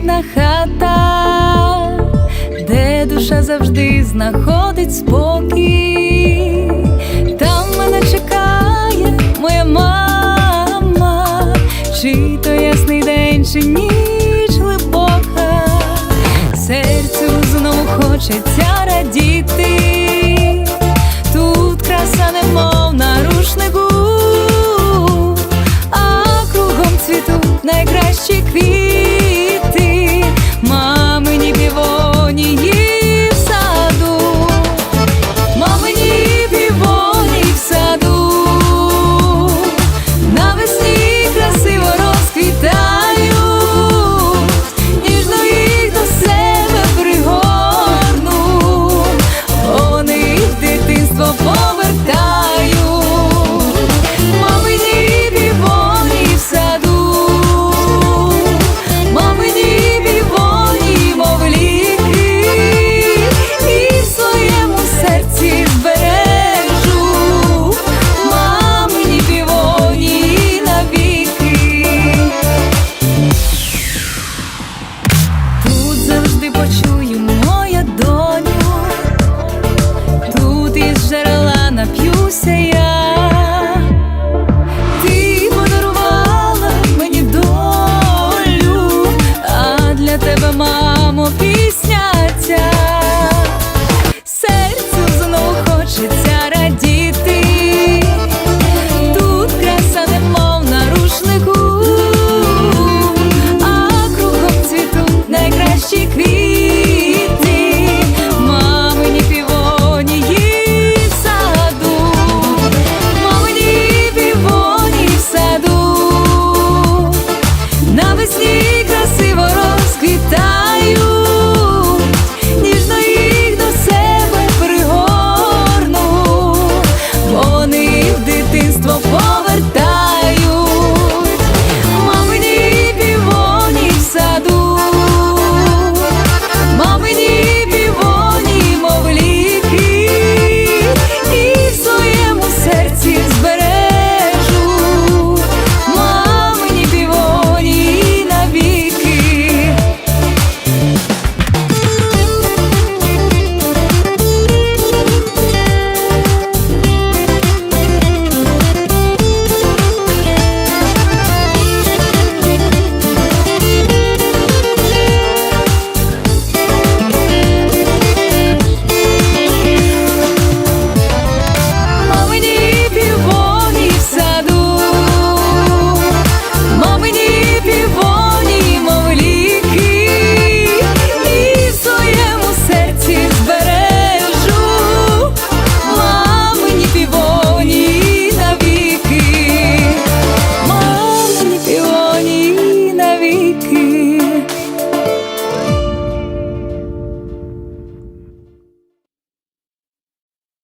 рідна хата, де душа завжди знаходить спокій, там мене чекає моя мама, чи то ясний день, чи ніч глибока, серцю знову хочеться радіти, тут краса немов нарушнику. Завжди